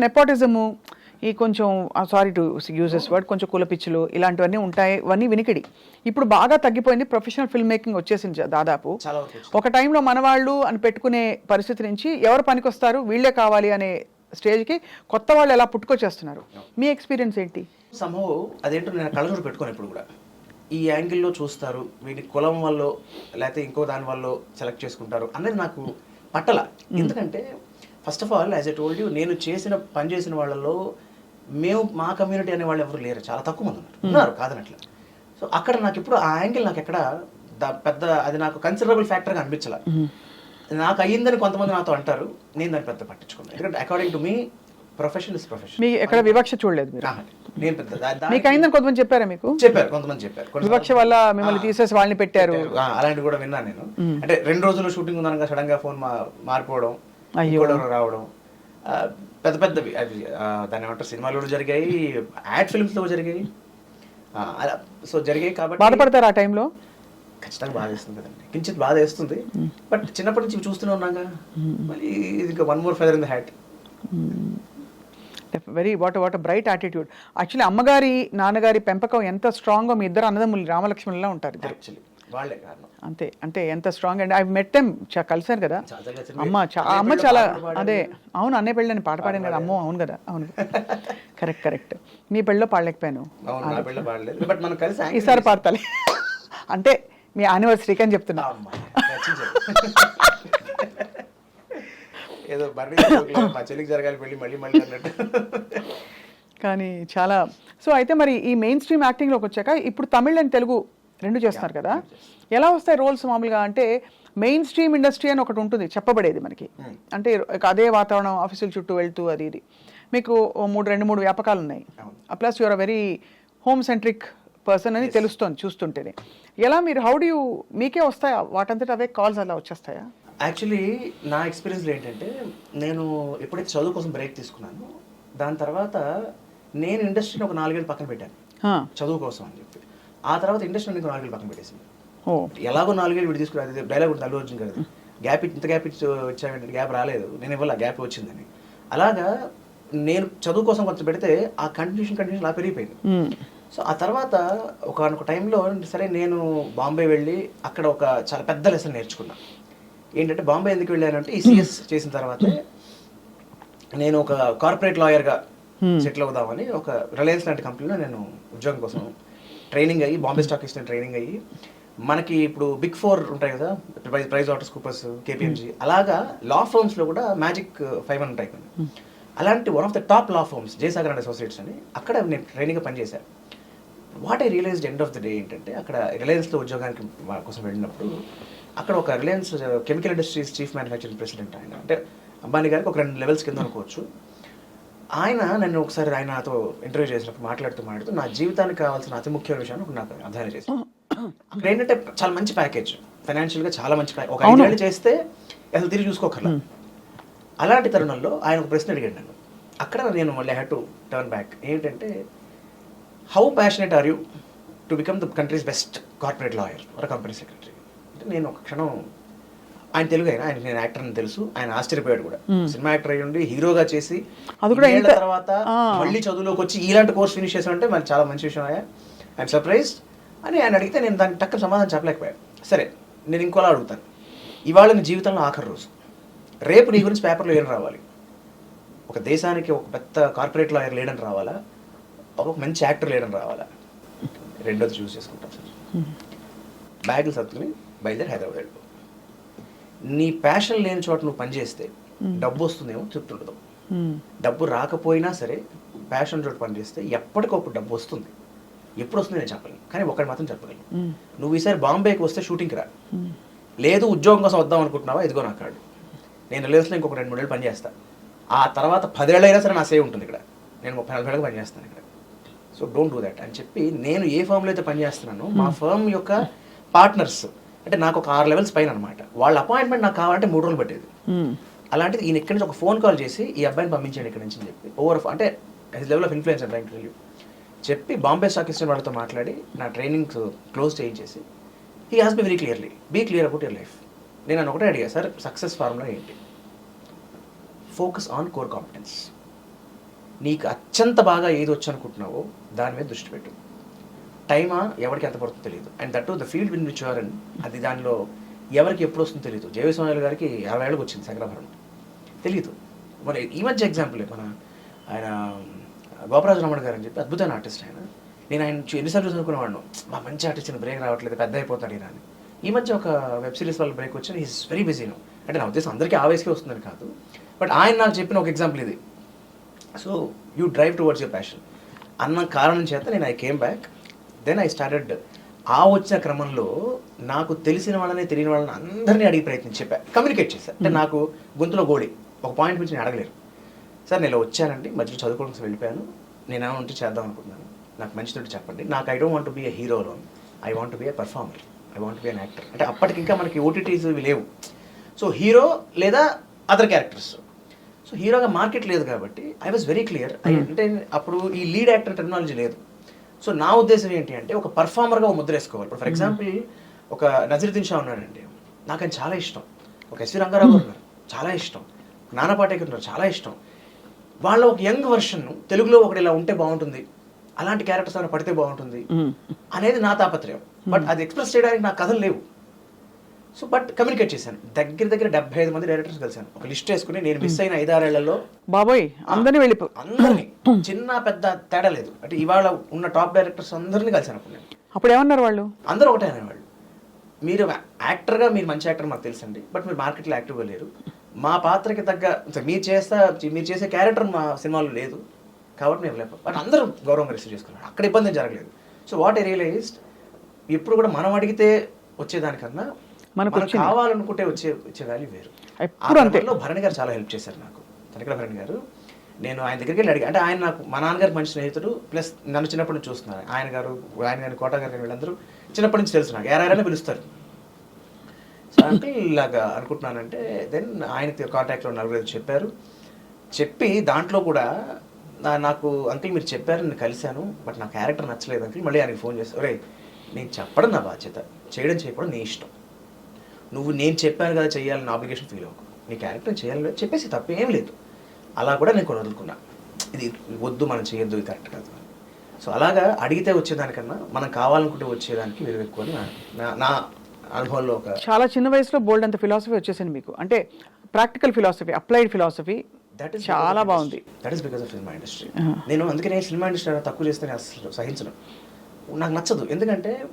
నెపోటిజము ఈ కొంచెం sorry to uses word కొంచెం కులపిచ్చులు ఇలాంటివన్నీ ఉంటాయి ఇవన్నీ వినికిడి. ఇప్పుడు బాగా తగ్గిపోయింది ప్రొఫెషనల్ ఫిల్మ్ మేకింగ్ వచ్చేసింది దాదాపు. ఒక టైంలో మనవాళ్ళు అని పెట్టుకునే పరిస్థితి నుంచి ఎవరు పనికొస్తారు వీళ్ళే కావాలి అనే స్టేజ్కి కొత్త వాళ్ళు ఎలా పుట్టుకొచ్చేస్తున్నారు? మీ ఎక్స్పీరియన్స్ ఏంటి? సంభవం అదేంటో నేను కళ్ళజోడు పెట్టుకోను ఇప్పుడు కూడా. ఈ యాంగిల్లో చూస్తారు వీటి కులం వల్ల లేకపోతే ఇంకో దాని వల్ల సెలెక్ట్ చేసుకుంటారు అనేది నాకు పట్టల. ఎందుకంటే first of all as I told you నేను చేసిన పని చేసిన వాళ్ళలో మేము మా కమ్యూనిటీ అనే వాళ్ళు ఎవరు లేరు. చాలా తక్కువ మంది ఉన్నారు. ఉన్నారు కాదనట్ల. సో అక్కడ నాకు ఇప్పుడు ఆ యాంగిల్ నాకు ఎక్కడ పెద్ద అది నాకు కన్సిడరబుల్ ఫ్యాక్టర్గా అనిపించాల. నాకు అయ్యిందని కొంతమంది నాతో అంటారు. నేను దాన్ని పెద్ద పట్టించుకున్నాను ఎందుకంటే according to me profession is profession మీ ఎక్కడ వివక్ష చూడలేదు మీరు. నేను పెద్ద మీకు అయిందని కొంతమంది చెప్పారా మీకు? చెప్పారు కొంతమంది చెప్పారు. వివక్ష వల్ల మిమ్మల్ని తీసేసి వాళ్ళని పెట్టారు. అలాంటివి కూడా విన్నాను నేను. అంటే రెండు రోజులు షూటింగ్ ఉందనగా సడన్గా ఫోన్ మారిపోవడం. ఇంకోటి రావడం. పెద్ద పెద్దవి. అవి ఆ, దాన్ని ఏమంటారు? సినిమాలు కూడా జరిగాయి యాడ్ ఫిల్మ్స్లో కూడా జరిగాయి సో జరిగాయి కాబట్టి బాధపడతారు ఆ టైంలో? ఖచ్చితంగా బాధ వేస్తుంది కదండి. కించిత్ బాధ వేస్తుంది. బట్ చిన్నప్పటి నుంచి చూస్తూనే ఉన్నాగా. మళ్ళీ ఇది ఇంకా one more feather in the hat. Very what what bright attitude actually అమ్మగారి నాన్నగారి పెంపకం ఎంత స్ట్రాంగో మీ ఇద్దరు అన్నదమ్ములు రామలక్ష్మణులా ఉంటారు యాక్చువల్లీ వాళ్ళే కారణం. అంతే అంటే ఎంత strong and. I met them కలిసాను కదా. అమ్మ అమ్మ చాలా. అదే అవును అన్నయ్య పెళ్ళని పాట పాడాను కదా అమ్మో అవును కదా అవును కరెక్ట్ కరెక్ట్ మీ పెళ్ళిలో పాడలేకపోయాను. బట్ మనం కలిసి ఈసారి పాడతాలి. అంటే మీ యానివర్సరీకి అని చెప్తున్నా. ఏదో బర్రీ మా చెల్లికి జరగాలి పెళ్ళి మళ్ళీ మళ్ళీ అన్నట్టు. కానీ చాలా సో అయితే మరి ఈ మెయిన్ స్ట్రీమ్ యాక్టింగ్లోకి వచ్చాక ఇప్పుడు తమిళ్ అండ్ తెలుగు రెండు చేస్తున్నారు కదా. ఎలా వస్తాయి రోల్స్ మామూలుగా అంటే మెయిన్ స్ట్రీమ్ ఇండస్ట్రీ అని ఒకటి ఉంటుంది చెప్పబడేది మనకి. అంటే ఇక అదే వాతావరణం ఆఫీసుల చుట్టూ వెళ్తూ అది ఇది. మీకు మూడు రెండు మూడు వ్యాపకాలు ఉన్నాయి. Plus your very home centric person అని తెలుస్తోంది చూస్తుంటేనే. ఎలా మీరు హౌ డూ మీకే వస్తాయా? వాటంతట అవే కాల్స్ అలా వచ్చేస్తాయా? యాక్చువల్లీ నా ఎక్స్పీరియన్స్లో ఏంటంటే నేను ఎప్పుడైతే చదువు కోసం బ్రేక్ తీసుకున్నాను దాని తర్వాత నేను ఇండస్ట్రీని ఒక నాలుగేళ్ళు పక్కన పెట్టాను. చదువు కోసం అని చెప్పి. ఆ తర్వాత ఇండస్ట్రీని ఇంకో నాలుగేళ్ళు పక్కన పెట్టేసింది. ఎలాగో నాలుగేళ్ళు విడి తీసుకురా అది డైలాగ్ ఉంటుంది అల్లు అర్జున్ గారు గ్యాప్ ఇంత గ్యాప్ ఇచ్చి వచ్చామంటే గ్యాప్ రాలేదు. నేను ఇవ్వాలి? గ్యాప్ వచ్చిందని. అలాగా నేను చదువు కోసం కొంచెం పెడితే ఆ కంటిన్యూషన్ కంటిన్యూషన్ అలా పెరిగిపోయింది. సో ఆ తర్వాత ఒక టైంలో సరే నేను బాంబే వెళ్ళి అక్కడ ఒక చాలా పెద్ద లెసన్ నేర్చుకున్నా. ఏంటంటే బాంబే ఎందుకు వెళ్ళానంటే ఈ సిఎస్ చేసిన తర్వాతే నేను ఒక కార్పొరేట్ లాయర్గా సెటిల్ అవుదామని ఒక రిలయన్స్ లాంటి కంపెనీలో నేను ఉద్యోగం కోసం ట్రైనింగ్ అయ్యి బాంబే స్టాక్ ఎక్స్చేంజ్ ట్రైనింగ్ అయ్యి మనకి ఇప్పుడు బిగ్ ఫోర్ ఉంటాయి కదా Price Price autos Coopers KPMG అలాగా లా ఫర్మ్స్లో కూడా మ్యాజిక్ ఫైవ్ అని ఉంటాయి కొన్ని. అలాంటి one of the top law firms Jayasagar and associates అని అక్కడ నేను ట్రైనింగ్గా పనిచేశాను. What I realized end of the day ఏంటంటే అక్కడ రిలయన్స్లో ఉద్యోగానికి మా కోసం వెళ్ళినప్పుడు అక్కడ ఒక Reliance chemical industries chief manufacturing president ఆయన అంటే అంబానీ గారికి ఒక రెండు లెవెల్స్ కింద అనుకోవచ్చు. ఆయన నన్ను ఒకసారి ఆయన నాతో ఇంటర్వ్యూ చేసినప్పుడు మాట్లాడుతూ మాట్లాడుతూ నా జీవితానికి కావాల్సిన అతి ముఖ్యమైన విషయాన్ని ఒకటి నాకు అధ్యయనం చేసి అక్కడ ఏంటంటే చాలా మంచి ప్యాకేజ్ ఫైనాన్షియల్గా చాలా మంచి ప్యాకేజ్ ఒక ఐదేళ్ళు చేస్తే అసలు తిరిగి చూసుకోకర్లా. అలాంటి తరుణంలో ఆయన ఒక ప్రశ్న అడిగాడు నన్ను. అక్కడ నేను మళ్ళీ హ్యాడ్ టు టర్న్ బ్యాక్ ఏంటంటే how passionate are you to become the country's best corporate lawyer or company secretary అంటే నేను ఒక క్షణం ఆయన తెలుగు ఆయన ఆయన నేను యాక్టర్ అని తెలుసు. ఆయన ఆశ్చర్యపోయాడు కూడా. సినిమా యాక్టర్ అయ్యి ఉండి హీరోగా చేసి అది కూడా తర్వాత. మళ్ళీ చదువులోకి వచ్చి ఇలాంటి కోర్స్ ఫినిష్ చేసామంటే మరి చాలా మంచి విషయం అయ్యా. ఐఎమ్ సర్ప్రైజ్ అని ఆయన అడిగితే నేను దానికి టక్కన సమాధానం చెప్పలేకపోయాను. సరే నేను ఇంకోలా అడుగుతాను. ఇవాళ నీ జీవితంలో ఆఖరి రోజు. రేపు నీ గురించి పేపర్లో ఏం రావాలి? ఒక దేశానికి ఒక పెద్ద కార్పొరేట్ లాయర్ లేడని రావాలా? ఒక మంచి యాక్టర్ లేడని రావాలా? రెండోది చూస్ చేసుకుంటాం సార్. బ్యాగులు సర్దుకుని బయలుదేరి హైదరాబాద్ వెళ్ళిపో. నీ ప్యాషన్ లేని చోట నువ్వు పనిచేస్తే డబ్బు వస్తుందేమో చెప్తుండదు. డబ్బు రాకపోయినా సరే ప్యాషన్ చోట పనిచేస్తే ఎప్పటికప్పుడు డబ్బు వస్తుంది. ఎప్పుడు వస్తుంది నేను చెప్పలేను. కానీ ఒకటి మాత్రం చెప్పగలను. నువ్వు ఈసారి బాంబేకి వస్తే షూటింగ్కి రా. లేదు ఉద్యోగం కోసం వద్దాం అనుకుంటున్నావా? ఇదిగో నా కార్డు నేను రిలయన్స్లో ఇంకొక రెండు మూడేళ్ళు పనిచేస్తా ఆ తర్వాత పదేళ్ళు అయినా సరే నా సేవ్ ఉంటుంది ఇక్కడ. నేను ముప్పై నలభై ఏళ్ళకి పనిచేస్తాను ఇక్కడ. సో డోంట్ డూ దట్ అని చెప్పి నేను ఏ ఫర్మ్లో అయితే పనిచేస్తున్నానో మా ఫర్మ్ యొక్క పార్ట్నర్స్ అంటే నాకు ఒక ఆరు లెవెల్స్ పైన అనమాట వాళ్ళ అపాయింట్మెంట్ నాకు కావాలంటే మూడు రోజులు పట్టేది. అలాంటిది ఈయన ఇక్కడి నుంచి ఒక ఫోన్ కాల్ చేసి ఈ అబ్బాయిని పంపించండి ఇక్కడ నుంచి అని చెప్పి. ఓవర్ అంటే his level of influence and to you చెప్పి బాంబే స్టాక్ ఎక్స్చేంజ్ వాళ్ళతో మాట్లాడి నా training close చేయించేసి he has be very clearly be clear about your life నేను నన్ను ఒకటే అడిగా సార్ సక్సెస్ ఫార్ములా ఏంటి? ఫోకస్ ఆన్ కోర్ కాంపిటెన్స్ నీకు అత్యంత బాగా ఏది వచ్చు అనుకుంటున్నావో దాని మీద దృష్టి పెట్టు. టైమా ఎవరికి ఎంత పడుతుందో తెలియదు and that the field win which and అది దానిలో ఎవరికి ఎప్పుడు వస్తుందో తెలియదు జయస్వామి గారికి అరవై ఏళ్ళకి వచ్చింది శంకరాభరణం తెలియదు మరి ఈ మధ్య ఎగ్జాంపులే మన ఆయన గోపరాజు రమణ గారు అని చెప్పి అద్భుతమైన ఆర్టిస్ట్ ఆయన. నేను ఆయన ఎన్నిసార్లు చదువుకునేవాడు మా మంచి ఆర్టిస్ట్ బ్రేక్ రావట్లేదు పెద్ద అయిపోతాడు ఈయన అని. ఈ మధ్య ఒక వెబ్ సిరీస్ వల్ల బ్రేక్ వచ్చి ఈస్ వెరీ బిజీ అంటే నా ఉద్దేశం అందరికీ ఆవేశకే వస్తుందని కాదు. బట్ ఆయన నాకు చెప్పిన ఒక ఎగ్జాంపుల్ ఇది. So you drive towards your passion అన్న కారణం చేత నేను I came back then I started ఆ వచ్చిన క్రమంలో నాకు తెలిసిన వాళ్ళని తెలియని వాళ్ళని అందరినీ అడిగి ప్రయత్నం చెప్పా. కమ్యూనికేట్ చేశాను అంటే నాకు గొంతులో గోడి ఒక పాయింట్ గురించి నేను అడగలేరు సార్ నేను ఇలా వచ్చానండి. మధ్యలో చదువుకోవడానికి వెళ్ళిపోయాను. నేను ఏమైనా ఉంటే చేద్దాం అనుకుంటున్నాను. నాకు మంచి తోటి చెప్పండి. నాకు I don't want be a హీరోలో I want be a performer I want be an actor అంటే అప్పటికి ఇంకా మనకి ఓటీటీస్ ఇవి లేవు. సో హీరో లేదా అదర్ క్యారెక్టర్స్ సో హీరోగా మార్కెట్ లేదు కాబట్టి ఐ వాజ్ వెరీ క్లియర్ అంటే అప్పుడు ఈ లీడ్ యాక్టర్ టెక్నాలజీ లేదు. సో నా ఉద్దేశం ఏంటి అంటే ఒక పర్ఫార్మర్గా ఒక ముద్ర వేసుకోవాలి. ఇప్పుడు ఫర్ ఎగ్జాంపుల్ ఒక నజరుద్దీన్ షా ఉన్నాడండి. నాకు ఆయన చాలా ఇష్టం. ఒక ఎస్వి రంగారావు గారు ఉన్నారు. చాలా ఇష్టం. నానా పాటేకర్ ఉన్నారు. చాలా ఇష్టం. వాళ్ళ ఒక యంగ్ వర్షన్ తెలుగులో ఒకటి ఇలా ఉంటే బాగుంటుంది. అలాంటి క్యారెక్టర్స్ ఏమైనా పడితే బాగుంటుంది. అనేది నా తాపత్రయం. బట్ అది ఎక్స్ప్రెస్ చేయడానికి నా కథలు లేవు. సో బట్ కమ్యూనికేట్ చేశాను. దగ్గర దగ్గర డెబ్బై ఐదు మంది డైరెక్టర్స్ కలిశాను. ఒక లిస్ట్ వేసుకుని నేను మిస్ అయిన ఐదారేళ్ళలో బాబోయ్ అందరినీ వెళ్ళిపో. అందరినీ. చిన్న పెద్ద తేడా లేదు. అంటే ఇవాళ ఉన్న టాప్ డైరెక్టర్స్ అందరినీ కలిశాను అప్పుడు నేను. అప్పుడు ఏమన్నారు వాళ్ళు? అందరూ ఒకటే అనేవాళ్ళు. మీరు యాక్టర్గా మీరు మంచి యాక్టర్ మాకు తెలుసండి. బట్ మీరు మార్కెట్లో యాక్టివ్గా లేరు. మా పాత్రకి తగ్గ మీరు చేస్తా మీరు చేసే క్యారెక్టర్ మా సినిమాలో లేదు. కాబట్టి మేము లేకపోతే బట్ అందరూ గౌరవంగా రిసీవ్ చేసుకున్నారు. అక్కడ ఇబ్బంది జరగలేదు. సో వాట్ ఐ రియలైజ్డ్ ఎప్పుడు కూడా మనం అడిగితే వచ్చేదానికన్నా మనకు. కావాలనుకుంటే వచ్చే వచ్చే వాల్యూ వేరు. ఎప్పుడు అంతే. భరణి గారు చాలా హెల్ప్ చేశారు నాకు. తనకల భరణి గారు. నేను ఆయన దగ్గరికి వెళ్ళి అడిగా. అంటే ఆయన నాకు మా నాన్నగారికి మంచి స్నేహితుడు ప్లస్ నన్ను చిన్నప్పటి నుంచి చూస్తున్నారు. ఆయన గారు ఆయన గారి కోట గారు వీళ్ళందరూ చిన్నప్పటి నుంచి తెలుసు నాకు. ఎరారని పిలుస్తారు. సో అంకుల్ ఇలాగా అనుకుంటున్నానంటే దెన్ ఆయన కాంటాక్ట్లో నలుగురు చెప్పారు. చెప్పి దాంట్లో కూడా నాకు అంకుల్ మీరు చెప్పారు నేను కలిశాను బట్ నా క్యారెక్టర్ నచ్చలేదు అంకుల్ మళ్ళీ ఆయనకి ఫోన్ చేస్తాను రే నేను చెప్పడం నా బాధ్యత. చేయడం చేయకపోవడం నీ ఇష్టం. నువ్వు నేను చెప్పాను కదా చేయాలని ఆబ్లిగేషన్ ఫీల్ అవ్వకు. నీ క్యారెక్టర్ చేయాలి చెప్పేసి తప్పేం లేదు. అలా కూడా నేను కొన్ని వదులుకున్నా ఇది వద్దు మనం చేయొద్దు ఇది కరెక్ట్ కాదు. సో అలాగా అడిగితే వచ్చేదానికన్నా మనం కావాలనుకుంటే వచ్చేదానికి విలువ ఎక్కువ నా- నా- అనుభవంలో ఒక చాలా చిన్న వయసులో బోల్డ్ అంత ఫిలాసఫీ వచ్చేసింది మీకు. అంటే practical philosophy applied philosophy that is చాలా బాగుంది. That is because of cinema industry. నేను అందుకనే సినిమా ఇండస్ట్రీ తక్కువ చేస్తే నేను అసలు సహించను. నాకు నచ్చదు. ఎందుకంటే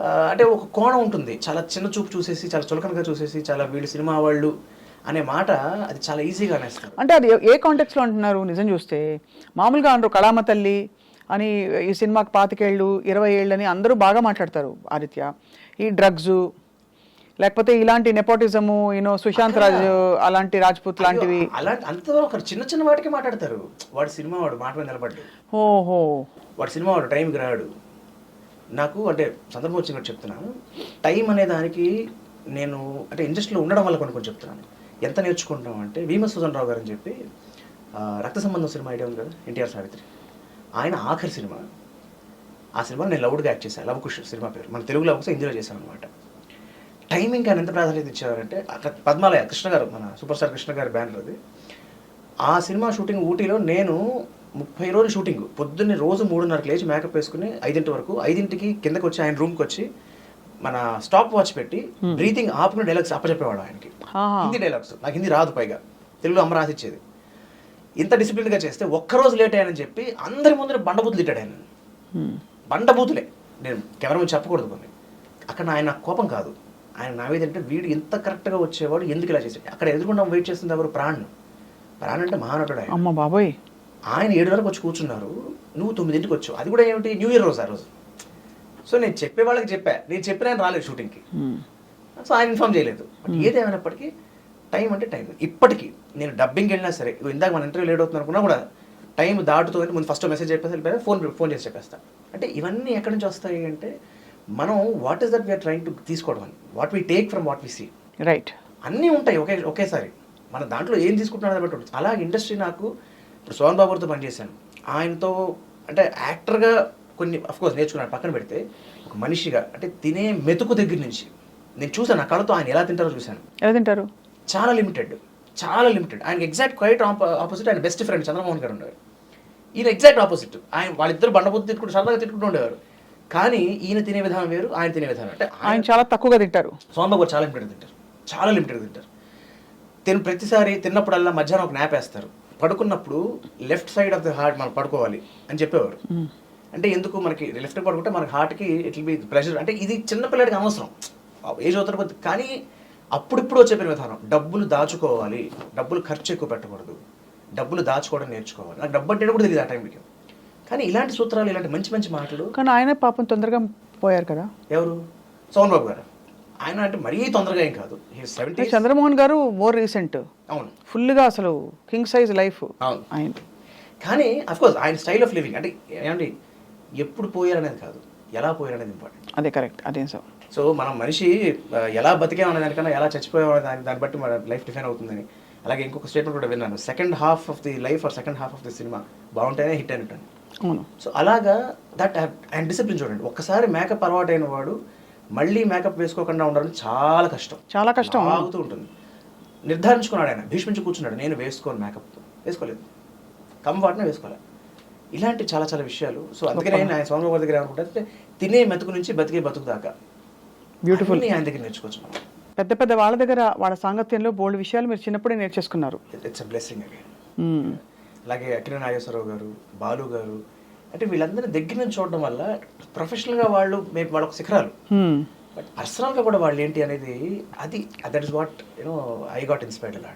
అంటే ఒక కోణం ఉంటుంది. చాలా చిన్న చూపు చూసేసి చాలా చులకనగా చూసేసి చాలా వీళ్ళు సినిమా వాళ్ళు అనే మాట అది చాలా ఈజీగా అనేస్తారు. అంటే అది ఏ కాంటెక్స్లో అంటున్నారు? నిజం చూస్తే మామూలుగా అందరూ కళామ తల్లి అని ఈ సినిమాకి పాతికేళ్ళు ఇరవై ఏళ్ళు అని అందరూ బాగా మాట్లాడతారు ఆదిత్య. ఈ డ్రగ్స్ లేకపోతే ఇలాంటి నెపోటిజము యూనో సుశాంత్ రాజ్ అలాంటి రాజ్పూత్ లాంటివి. అలాంటి అంత ఒక చిన్న చిన్న వాటికి మాట్లాడతారు. వాడు సినిమా వాడు మాట మీద ఓహో. వాడు సినిమా వాడు టైంకి రాడు. నాకు అంటే సందర్భం వచ్చినట్టు చెప్తున్నాను. టైం అనే దానికి నేను అంటే ఇండస్ట్రీలో ఉండడం వల్ల కొన్ని కొన్ని చెప్తున్నాను. ఎంత నేర్చుకుంటాం అంటే భీమ సుజన్ రావు గారు అని చెప్పి రక్త సంబంధం సినిమా ఐడియా ఉంది కదా ఎన్టీఆర్ సావిత్రి. ఆయన ఆఖరి సినిమా. ఆ సినిమా నేను లౌడ్గా యాక్ట్ చేశాను లవకుష్ సినిమా పేరు. మన తెలుగులో ఒకసారి ఇందులో చేశాను అనమాట టైమింగ్ ఆయన ఎంత ప్రాధాన్యత ఇచ్చేవారంటే అక్కడ పద్మాలయ కృష్ణ గారు మన సూపర్ స్టార్ కృష్ణ గారి బ్యానర్ అది. ఆ సినిమా షూటింగ్ ఊటీలో నేను ముప్పై రోజులు షూటింగ్ పొద్దున్నే రోజు మూడున్నరకు లేచి మేకప్ వేసుకుని ఐదింటి వరకు ఐదింటికి కిందకి వచ్చి ఆయన రూమ్కి వచ్చి మన స్టాప్ వాచ్ పెట్టి బ్రీతింగ్ ఆపుకుని డైలాగ్స్ అప్పచెప్పేవాడు ఆయనకి. హిందీ డైలాగ్స్ నాకు హిందీ రాదు పైగా. తెలుగులో అమ్మ రాసిచ్చేది. ఇంత డిసిప్లిన్గా చేస్తే ఒక్కరోజు లేట్ అయ్యానని చెప్పి అందరి ముందర బండబూతులు తిట్టాడు ఆయన. హ్మ్. బండబూతులే. నేను కెమెరా ముందు చెప్పకూడదు కొన్ని. అక్కడ ఆయన కోపం కాదు. ఆయన నా మీద అంటే వీడు ఇంత కరెక్ట్గా వచ్చేవాడు ఎందుకు ఇలా చేసాడు అక్కడ ఎదురుకుండా వెయిట్ చేస్తుంది ఎవరు? ప్రాణ్ ప్రాణ్ అంటే మహానటుడు ఆయన. అమ్మ బాబోయ్. ఆయన ఏడున్నరకు వచ్చి కూర్చున్నారు. నువ్వు తొమ్మిదింటికి వచ్చావు. అది కూడా ఏమిటి? న్యూ ఇయర్ రోజు ఆ రోజు. సో నేను చెప్పే వాళ్ళకి చెప్పా. నేను చెప్పిన ఆయన రాలేదు షూటింగ్కి. హ్మ్. సో ఆయన ఇన్ఫామ్ చేయలేదు. బట్ ఏదేమైనప్పటికీ టైం అంటే టైం. ఇప్పటికీ నేను డబ్బింగ్ వెళ్ళినా సరే ఇందాక మన ఇంటర్వ్యూ లేట్ అవుతుంది అనుకున్నా కూడా టైం దాటుతుంది ముందు ఫస్ట్ మెసేజ్ చెప్పేసి వెళ్ళిపోయా ఫోన్ ఫోన్ చేసి చెప్పేస్తా. అంటే ఇవన్నీ ఎక్కడి నుంచి వస్తాయి అంటే మనం what is that we are trying to తీసుకోవడం అని. What we take from what we see right అన్నీ ఉంటాయి ఒకే ఒకేసారి. మన దాంట్లో ఏం బట్టి ఉంటుంది. అలాగే ఇండస్ట్రీ నాకు ఇప్పుడు సోహన్ బాబుతో పనిచేశాను. ఆయనతో అంటే యాక్టర్గా కొన్ని కోర్స్ నేర్చుకున్నాను పక్కన పెడితే ఒక మనిషిగా అంటే తినే మెతుకు దగ్గర నుంచి. నేను చూసాను నా కళ్ళతో ఆయన ఎలా తింటారో చూశాను. ఎలా తింటారు? చాలా లిమిటెడ్ చాలా లిమిటెడ్ ఆయనకి ఎగ్జాక్ట్ క్వైట్ ఆపోజిట్ ఆయన బెస్ట్ ఫ్రెండ్ చంద్రమోహన్ గారు ఉన్నారు ఈయన ఎగ్జాక్ట్ ఆపోజిట్ ఆయన వాళ్ళిద్దరు బండబుద్ధి తిట్టుకుంటూ సరదాగా తిట్టుకుంటూ ఉండేవారు. కానీ ఈయన తినే విధానం వేరు ఆయన తినే విధానం అంటే ఆయన చాలా తక్కువగా తింటారు. సోమబాబు గారు చాలా లిమిటెడ్ తింటారు. చాలా లిమిటెడ్ తింటారు. తిన ప్రతిసారి తిన్నప్పుడల్లా మధ్యాహ్నం ఒక నాప్ వేస్తారు. పడుకున్నప్పుడు left side of the heart మనం పడుకోవాలి అని చెప్పేవారు. అంటే ఎందుకు మనకి లెఫ్ట్ పడుకుంటే మనకి హార్ట్కి ఇట్ విల్ బి ప్రెషర్ అంటే ఇది చిన్న పిల్లడికి అనవసరం. ఏజ్ అవుతారు కొద్ది కానీ అప్పుడిప్పుడు చెప్పిన విధానం డబ్బులు దాచుకోవాలి. డబ్బులు ఖర్చు ఎక్కువ పెట్టకూడదు. డబ్బులు దాచుకోవడం నేర్చుకోవాలి. నాకు డబ్బు అంటే కూడా తెలియదు ఆ టైంకి కానీ ఇలాంటి సూత్రాలు ఇలాంటి మంచి మంచి మాటలు కానీ ఆయన పాపం తొందరగా పోయారు కదా. ఎవరు? సోమన్ బాబు గారు? ఆయన అంటే మరీ తొందరగా ఏం కాదు. సెవెంటీ చంద్రమోహన్ గారు మోర్ రీసెంట్ అవును. ఫుల్గా అసలు కింగ్ సైజ్ లైఫ్ అవును. ఆయన. కానీ కోర్స్ ఆయన స్టైల్ ఆఫ్ లివింగ్ అంటే ఏమండి ఎప్పుడు పోయారనేది కాదు. ఎలా పోయారనేది ఇంపార్టెంట్ అదే కరెక్ట్ అదేం సార్. సో మనం మనిషి ఎలా బతికాం అనే దానికన్నా ఎలా చచ్చిపోయాం అనే దాని దాన్ని బట్టి మన లైఫ్ డిఫైన్ అవుతుందని. అలాగే ఇంకొక స్టేట్మెంట్ కూడా విన్నాను. Second half of the life or second half of the cinema బాగుంటేనే హిట్ అని ఉంటుంది అవును. సో అలాగా దట్ ఆయన డిసిప్లిన్ చూడండి. ఒక్కసారి మేకప్ అలవాటైన వాడు మళ్ళీ మేకప్ వేసుకోకుండా ఉండడం చాలా కష్టం. చాలా కష్టం. ఆగుతూ ఉంటుంది. నిర్ధారించుకున్నాడు ఆయన భీష్మించి కూర్చున్నాడు. నేను వేసుకోను మేకప్. వేసుకోలేదు. కంఫర్ట్నే వేసుకోలేదు ఇలాంటి చాలా చాలా విషయాలు. సో అందుకనే నేను ఆయన స్వామి గారి దగ్గర ఏమనుకుంటే తినే మెతుకు నుంచి బతికే బతుకు దాకా. బ్యూటిఫుల్ ఆయన దగ్గర నేర్చుకోవచ్చు మనం. పెద్ద పెద్ద వాళ్ళ దగ్గర వాళ్ళ సాంగత్యంలో బోల్డ్ విషయాలు మీరు చిన్నప్పుడే నేర్చేసుకున్నారు. It's a blessing hmm. అలాగే అక్కిన నాగేశ్వరరావు గారు బాలు గారు అంటే వీళ్ళందరినీ దగ్గర నుంచి చూడడం వల్ల ప్రొఫెషనల్గా వాళ్ళు మేము వాళ్ళ శిఖరాలు. బట్ పర్సనల్గా కూడా వాళ్ళు ఏంటి అనేది అది that is what you know I got inspired అలా.